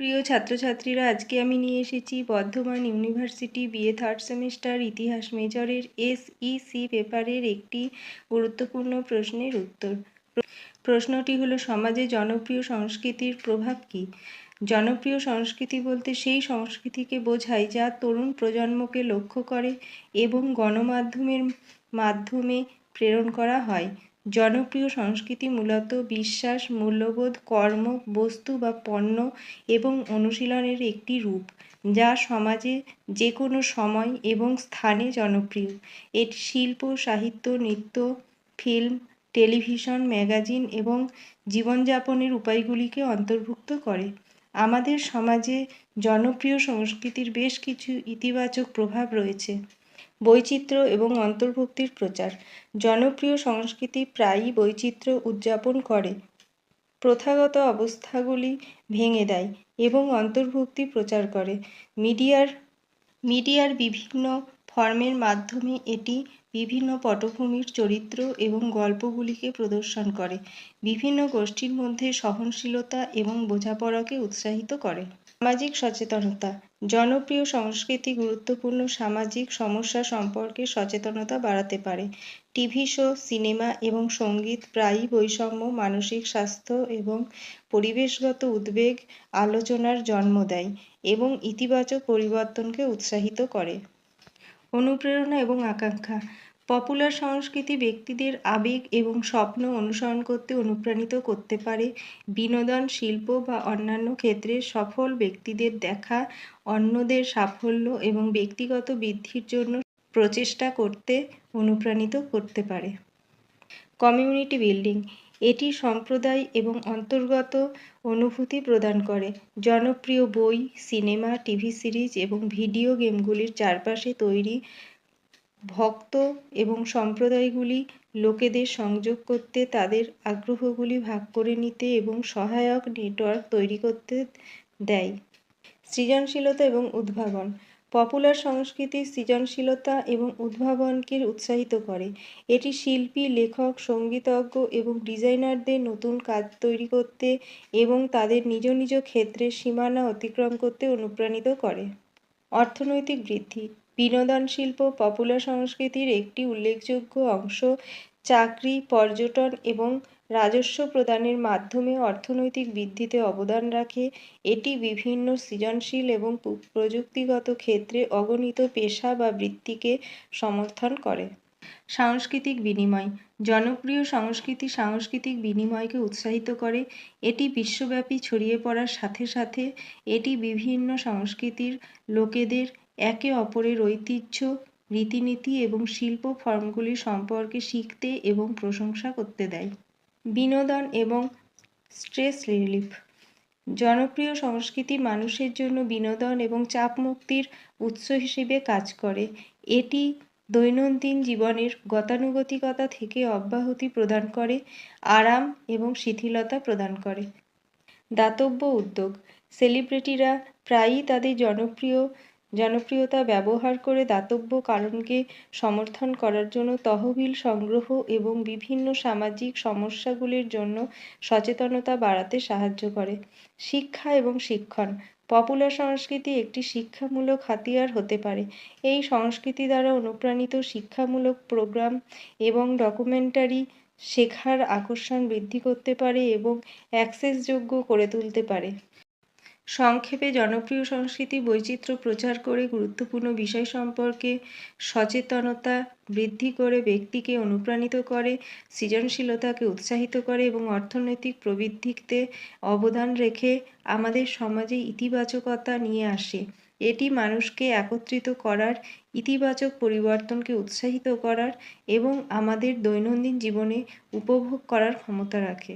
প্রিয় ছাত্রছাত্রীরা, আজকে আমি নিয়ে এসেছি Bardhaman university BA third semester ইতিহাস মেজরের এসইসি পেপারের একটি গুরুত্বপূর্ণ প্রশ্নের উত্তর। প্রশ্নটি হলো, সমাজে জনপ্রিয় সংস্কৃতির প্রভাব কী? জনপ্রিয় সংস্কৃতি বলতে সেই সংস্কৃতিকে বোঝায় যা তরুণ প্রজন্মকে লক্ষ্য করে এবং গণমাধ্যমের মাধ্যমে প্রেরণ করা হয়। জনপ্রিয় সংস্কৃতি মূলত বিশ্বাস, মূল্যবোধ, কর্ম, বস্তু বা পণ্য এবং অনুশীলনের একটি রূপ, যা সমাজে যে কোনো সময় এবং স্থানে জনপ্রিয়। এটি শিল্প, সাহিত্য, নৃত্য, ফিল্ম, টেলিভিশন, ম্যাগাজিন এবং জীবনযাপনের উপায়গুলিকে অন্তর্ভুক্ত করে। আমাদের সমাজে জনপ্রিয় সংস্কৃতির বেশ কিছু ইতিবাচক প্রভাব রয়েছে। বৈচিত্র্য এবং অন্তর্ভুক্তির প্রচার। জনপ্রিয় সংস্কৃতি প্রায়ই বৈচিত্র্য উদযাপন করে। প্রথাগত অবস্থাগুলি ভেঙে দেয় এবং অন্তর্ভুক্তি প্রচার করে। মিডিয়ার মিডিয়ার বিভিন্ন ফর্মের মাধ্যমে এটি বিভিন্ন পটভূমির চরিত্র এবং গল্পগুলিকে প্রদর্শন করে। বিভিন্ন গোষ্ঠীর মধ্যে সহনশীলতা এবং বোঝাপড়াকে উৎসাহিত করে। সামাজিক সচেতনতা জনপ্রিয় সংস্কৃতি গুরুত্বপূর্ণ সামাজিক সমস্যা সম্পর্কে সচেতনতা বাড়াতে পারে। টিভি শো, সিনেমা এবং সংগীত প্রায়ই বৈষম্য, মানসিক স্বাস্থ্য এবং পরিবেশগত উদ্বেগ আলোচনার জন্ম দেয় এবং ইতিবাচক পরিবর্তনকে উৎসাহিত করে। অনুপ্রেরণা এবং আকাঙ্ক্ষা পপুলার সংস্কৃতি ব্যক্তিদের আবেগ এবং স্বপ্ন অনুসরণ করতে অনুপ্রাণিত করতে পারে। বিনোদন, শিল্প বা অন্যান্য ক্ষেত্রে সফল ব্যক্তিদের দেখা, অন্যদের সাফল্য এবং ব্যক্তিগত বৃদ্ধির জন্য প্রচেষ্টা করতে অনুপ্রাণিত করতে পারে। কমিউনিটি বিল্ডিং, এটি সম্প্রদায় এবং অন্তর্গত অনুভূতি প্রদান করে। জনপ্রিয় বই, সিনেমা, টিভি সিরিজ এবং ভিডিও গেমগুলির চারপাশে তৈরি ভক্ত এবং সম্প্রদায়গুলি লোকেদের সংযোগ করতে, তাদের আগ্রহগুলি ভাগ করে নিতে এবং সহায়ক নেটওয়ার্ক তৈরি করতে দেয়। সৃজনশীলতা এবং উদ্ভাবন। পপুলার সংস্কৃতি সৃজনশীলতা এবং উদ্ভাবনকে উৎসাহিত করে। এটি শিল্পী, লেখক, সঙ্গীতজ্ঞ এবং ডিজাইনারদের নতুন কাজ তৈরি করতে এবং তাদের নিজ নিজ ক্ষেত্রে সীমানা অতিক্রম করতে অনুপ্রাণিত করে। অর্থনৈতিক বৃদ্ধি। বিনোদন শিল্প পপুলার সংস্কৃতির একটি উল্লেখযোগ্য অংশ চাকরি, পর্যটন এবং রাজস্ব প্রদানের মাধ্যমে অর্থনৈতিক বৃদ্ধিতে অবদান রাখে। এটি বিভিন্ন সৃজনশীল এবং প্রযুক্তিগত ক্ষেত্রে অগণিত পেশা বা বৃত্তিকে সমর্থন করে। সাংস্কৃতিক বিনিময়, জনপ্রিয় সংস্কৃতি সাংস্কৃতিক বিনিময়কে উৎসাহিত করে। এটি বিশ্বব্যাপী ছড়িয়ে পড়ার সাথে সাথে এটি বিভিন্ন সংস্কৃতির লোকেদের একে অপরের ঐতিহ্য, রীতিনীতি এবং শিল্প ফর্মগুলি সম্পর্কে শিখতে এবং প্রশংসা করতে দেয়। বিনোদন এবং স্ট্রেস রিলিফ। জনপ্রিয় সংস্কৃতি মানুষের জন্য বিনোদন এবং চাপ মুক্তির উৎস হিসেবে কাজ করে। এটি দৈনন্দিন জীবনের গতানুগতিকতা থেকে অব্যাহতি প্রদান করে, আরাম এবং শিথিলতা প্রদান করে। দাতব্য উদ্যোগ। সেলিব্রিটিরা প্রায়ই তাদের জনপ্রিয় জনপ্রিয়তা ব্যবহার করে দাতব্য কারণকে সমর্থন করার জন্য তহবিল সংগ্রহ এবং বিভিন্ন সামাজিক সমস্যাগুলির জন্য সচেতনতা বাড়াতে সাহায্য করে। শিক্ষা এবং শিক্ষণ। পপুলার সংস্কৃতি একটি শিক্ষামূলক হাতিয়ার হতে পারে। এই সংস্কৃতি দ্বারা অনুপ্রাণিত শিক্ষামূলক প্রোগ্রাম এবং ডকুমেন্টারি শেখার আকর্ষণ বৃদ্ধি করতে পারে এবং অ্যাক্সেসযোগ্য করে তুলতে পারে। সংক্ষেপে জনপ্রিয় সংস্কৃতি বৈচিত্র্য প্রচার করে গুরুত্বপূর্ণ বিষয় সম্পর্কে সচেতনতা বৃদ্ধি করে ব্যক্তিকে অনুপ্রাণিত করে, সৃজনশীলতাকে উৎসাহিত করে এবং অর্থনৈতিক প্রবৃদ্ধিতে অবদান রেখে আমাদের সমাজে ইতিবাচকতা নিয়ে আসে। এটি মানুষকে একত্রিত করার, ইতিবাচক পরিবর্তনকে উৎসাহিত করার এবং আমাদের দৈনন্দিন জীবনে উপভোগ করার ক্ষমতা রাখে।